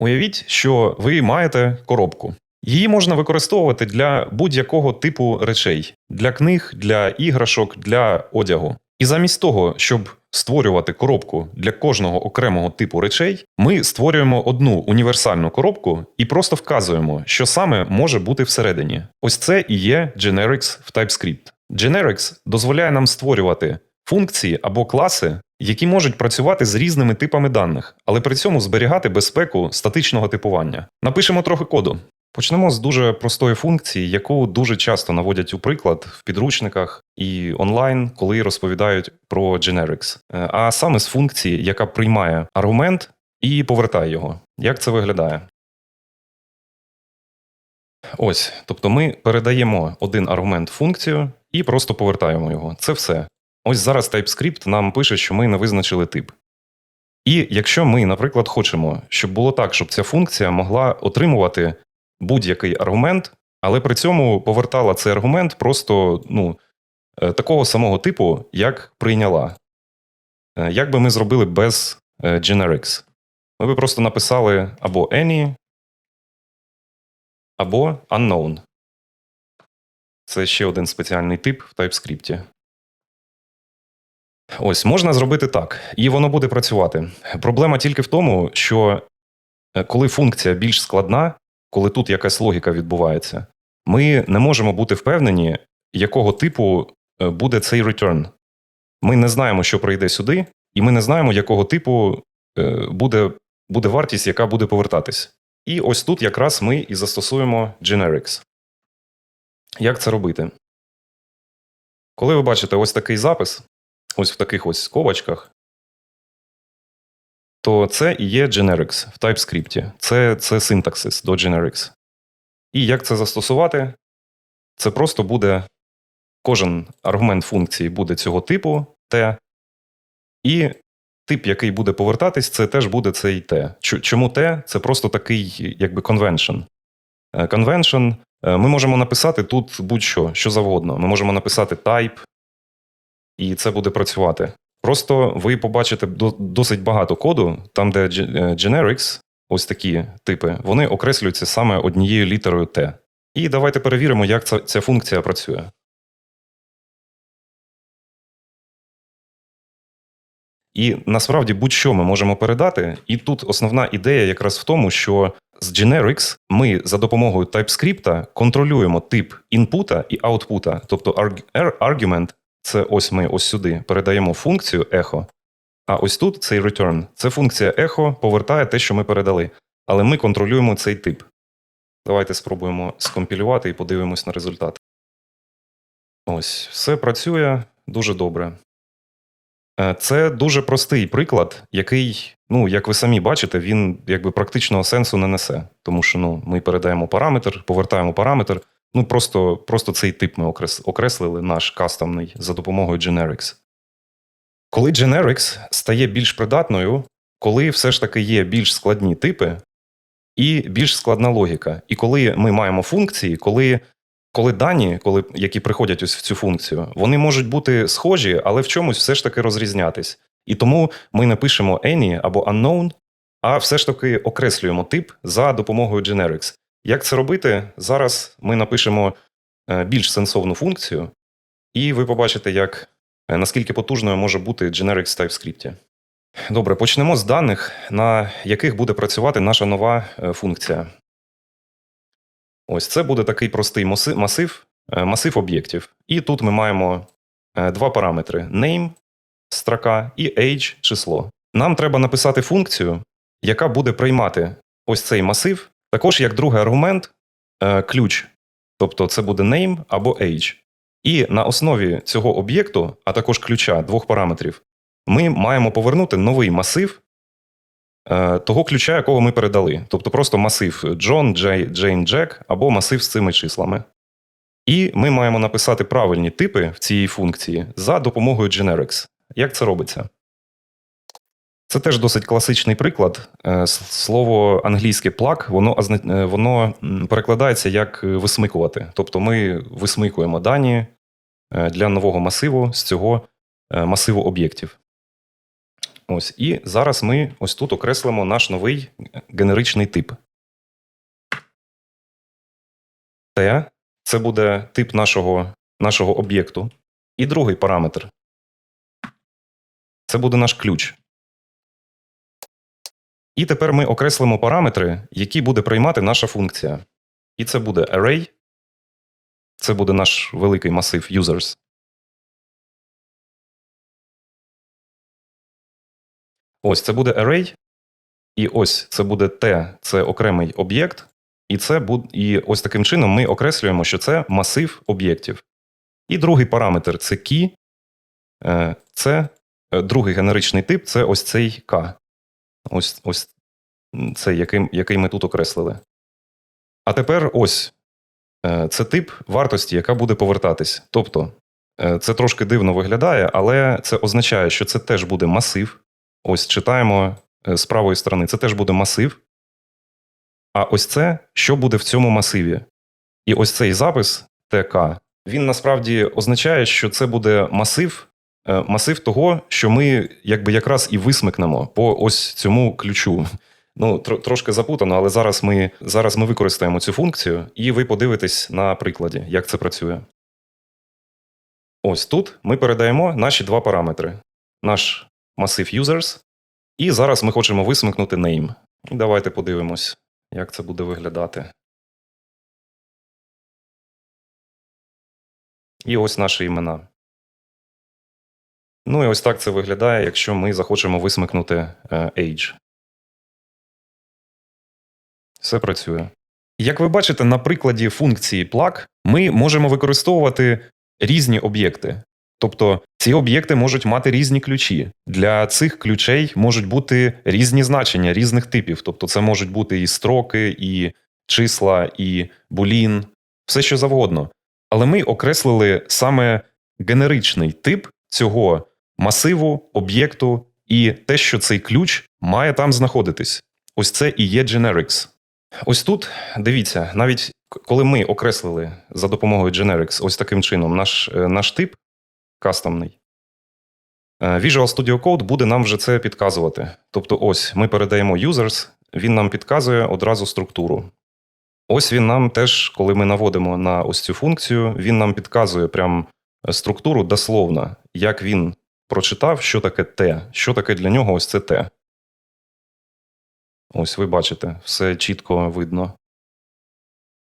Уявіть, що ви маєте коробку. Її можна використовувати для будь-якого типу речей: для книг, для іграшок, для одягу. І замість того, щоб створювати коробку для кожного окремого типу речей, ми створюємо одну універсальну коробку і просто вказуємо, що саме може бути всередині. Ось це і є Generics в TypeScript. Generics дозволяє нам створювати функції або класи, які можуть працювати з різними типами даних, але при цьому зберігати безпеку статичного типування. Напишемо трохи коду. Почнемо з дуже простої функції, яку дуже часто наводять у приклад в підручниках і онлайн, коли розповідають про Generics. Е, А саме з функції, яка приймає аргумент і повертає його. Як це виглядає? Ось, тобто ми передаємо один аргумент в функцію і просто повертаємо його. Це все. Ось зараз TypeScript нам пише, що ми не визначили тип. І якщо ми, наприклад, хочемо, щоб було так, щоб ця функція могла отримувати будь-який аргумент, але при цьому повертала цей аргумент просто ну, е, такого самого типу, як прийняла. Е, Як би ми зробили без е, generics? Ми би просто написали або any, або unknown. Це ще один спеціальний тип в TypeScript. Ось можна зробити так, і воно буде працювати. Проблема тільки в тому, що е, коли функція більш складна, коли тут якась логіка відбувається, ми не можемо бути впевнені, якого типу е, буде цей return. Ми не знаємо, що прийде сюди, і ми не знаємо, якого типу е, буде, буде вартість, яка буде повертатись. І ось тут якраз ми і застосуємо generics. Як це робити? Коли ви бачите ось такий запис, ось в таких ось скобочках, то це і є generics в TypeScript. Це, це синтаксис до generics. І як це застосувати? Це просто буде кожен аргумент функції буде цього типу T, і тип, який буде повертатись, це теж буде цей T. Чому T? Це просто такий, якби Convention е, ми можемо написати тут будь-що, що завгодно. Ми можемо написати type, і це буде працювати. Просто ви побачите досить багато коду, там, де е, generics, ось такі типи, вони окреслюються саме однією літерою T. І давайте перевіримо, як ця, ця функція працює. І насправді будь-що ми можемо передати. І тут основна ідея якраз в тому, що з generics ми за допомогою TypeScript контролюємо тип інпута і аутпута. Тобто arg- argument – це ось ми ось сюди передаємо функцію echo, а ось тут цей return – це функція echo повертає те, що ми передали. Але ми контролюємо цей тип. Давайте спробуємо скомпілювати і подивимось на результат. Ось, все працює дуже добре. Е, Це дуже простий приклад, який, ну, як ви самі бачите, він якби практичного сенсу не несе. Тому що ну, ми передаємо параметр, повертаємо параметр. Ну, просто, просто цей тип ми окреслили, наш кастомний, за допомогою generics. Коли generics стає більш придатною, коли все ж таки є більш складні типи і більш складна логіка. І коли ми маємо функції, коли коли дані, коли, які приходять ось в цю функцію, вони можуть бути схожі, але в чомусь все ж таки розрізнятись. І тому ми не пишемо any або unknown, а все ж таки окреслюємо тип за допомогою generics. Як це робити? Зараз ми напишемо е, більш сенсовну функцію, і ви побачите, як, е, наскільки потужною може бути generics в TypeScript. Добре, почнемо з даних, на яких буде працювати наша нова е, функція. Ось це буде такий простий масив, масив об'єктів. І тут ми маємо два параметри: name строка і age число. Нам треба написати функцію, яка буде приймати ось цей масив, також як другий аргумент е, ключ. Тобто це буде name або age. І на основі цього об'єкту, а також ключа двох параметрів, ми маємо повернути новий масив е, того ключа, якого ми передали. Тобто просто масив John, Jane, Jack або масив з цими числами. І ми маємо написати правильні типи в цій функції за допомогою generics. Як це робиться? Це теж досить класичний приклад. Е, Слово англійське plug, воно, е, воно перекладається як е, висмикувати. Тобто ми висмикуємо дані для нового масиву з цього масиву об'єктів. Ось. І зараз ми ось тут окреслимо наш новий генеричний тип. T – це буде тип нашого, нашого об'єкту. І другий параметр. Це буде наш ключ. І тепер ми окреслимо параметри, які буде приймати наша функція. І це буде array. Це буде наш великий масив users. Ось це буде array. І ось це буде T, це окремий об'єкт. І це буде, і ось таким чином ми окреслюємо, що це масив об'єктів. І другий параметр це key. Е, Це е, другий генеричний тип це ось цей K. Ось ось цей, який, який ми тут окреслили. А тепер ось е, це тип вартості, яка буде повертатись. Тобто е, це трошки дивно виглядає, але це означає, що це теж буде масив. Ось читаємо е, з правої сторони, це теж буде масив. А ось це, що буде в цьому масиві. І ось цей запис ТК, він насправді означає, що це буде масив, масив того, що ми якби якраз і висмикнемо по ось цьому ключу. Ну, тр- трошки запутано, але зараз ми, зараз ми використаємо цю функцію, і ви подивитесь на прикладі, як це працює. Ось тут ми передаємо наші два параметри: наш масив users, і зараз ми хочемо висмикнути name. Давайте подивимось, як це буде виглядати. І ось наші імена. Ну і ось так це виглядає, якщо ми захочемо висмикнути е, age. Все працює. Як ви бачите, на прикладі функції plug ми можемо використовувати різні об'єкти. Тобто ці об'єкти можуть мати різні ключі. Для цих ключей можуть бути різні значення різних типів. Тобто, це можуть бути і строки, і числа, і булін, все що завгодно. Але ми окреслили саме генеричний тип цього масиву, об'єкту і те, що цей ключ має там знаходитись. Ось це і є generics. Ось тут дивіться, навіть коли ми окреслили за допомогою generics ось таким чином наш, е, наш тип кастомний, е, Visual Studio Code буде нам вже це підказувати. Тобто, ось ми передаємо users, він нам підказує одразу структуру. Ось він нам теж, коли ми наводимо на ось цю функцію, він нам підказує прям е, структуру дословно, як він прочитав, що таке T, що таке для нього ось це T. Ось ви бачите, все чітко видно.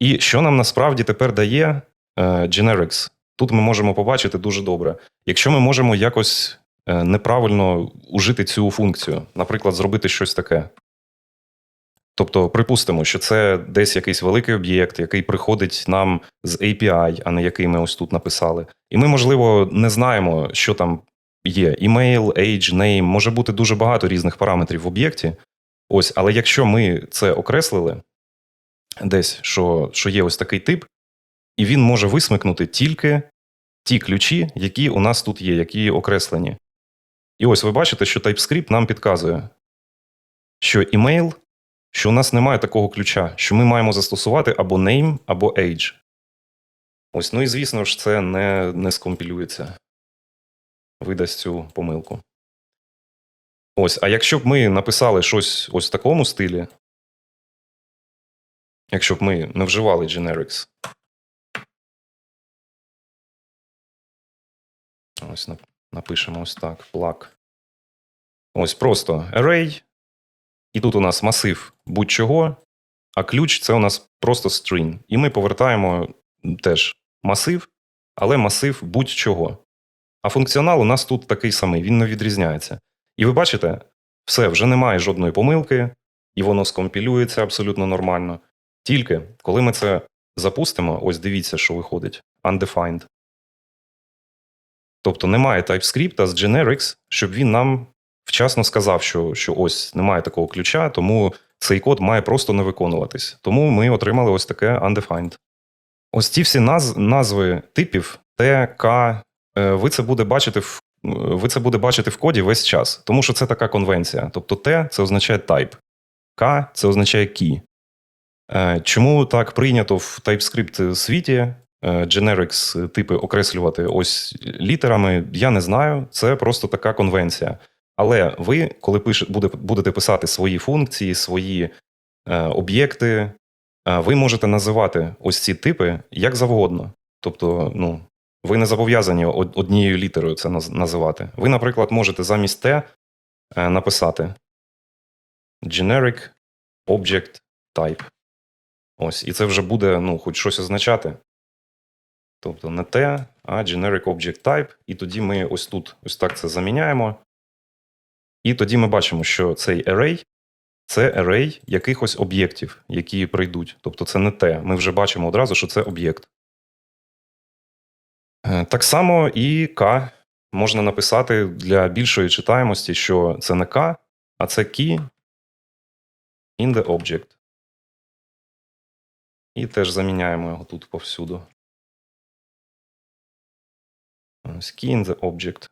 І що нам насправді тепер дає е, Generics? Тут ми можемо побачити дуже добре. Якщо ми можемо якось е, неправильно ужити цю функцію, наприклад, зробити щось таке. Тобто, припустимо, що це десь якийсь великий об'єкт, який приходить нам з API, а не який ми ось тут написали. І ми, можливо, не знаємо, що там є: email, age, name, може бути дуже багато різних параметрів в об'єкті. Ось, але якщо ми це окреслили десь, що, що є ось такий тип, і він може висмикнути тільки ті ключі, які у нас тут є, які окреслені. І ось ви бачите, що TypeScript нам підказує, що email, що у нас немає такого ключа, що ми маємо застосувати або name, або age. Ось, ну і звісно ж, це не, не скомпілюється, видасть цю помилку. Ось, а якщо б ми написали щось ось в такому стилі, якщо б ми не вживали generics, ось напишемо ось так, plug. Ось просто array, і тут у нас масив будь-чого, а ключ це у нас просто string. І ми повертаємо теж масив, але масив будь-чого. А функціонал у нас тут такий самий, він не відрізняється. І ви бачите, все, вже немає жодної помилки, і воно скомпілюється абсолютно нормально. Тільки коли ми це запустимо, ось дивіться, що виходить: undefined. Тобто немає TypeScript з generics, щоб він нам вчасно сказав, що, що ось немає такого ключа, тому цей код має просто не виконуватись. Тому ми отримали ось таке undefined. Ось ці всі наз, назви типів T, K, ви це буде бачити в ви це буде бачити в коді весь час, тому що це така конвенція. Тобто T це означає type, K це означає key. Е, Чому так прийнято в TypeScript світі е, generics типи окреслювати ось літерами, я не знаю. Це просто така конвенція. Але ви, коли будете писати свої функції, свої е, об'єкти, е, ви можете називати ось ці типи як завгодно. Тобто, ну, ви не зобов'язані однією літерою це називати. Ви, наприклад, можете замість T е, написати generic object type. Ось, і це вже буде ну, хоч щось означати. Тобто не T, а generic object type. І тоді ми ось тут ось так це заміняємо. І тоді ми бачимо, що цей array це array якихось об'єктів, які прийдуть. Тобто це не те. Ми вже бачимо одразу, що це об'єкт. Е, Так само і K можна написати для більшої читаємості, що це не K, а це key in the object. І теж заміняємо його тут повсюду. Ось key in the object.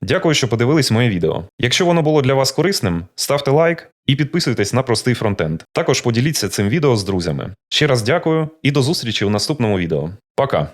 Дякую, що подивились моє відео. Якщо воно було для вас корисним, ставте лайк і підписуйтесь на простий фронтенд. Також поділіться цим відео з друзями. Ще раз дякую і до зустрічі у наступному відео. Пока!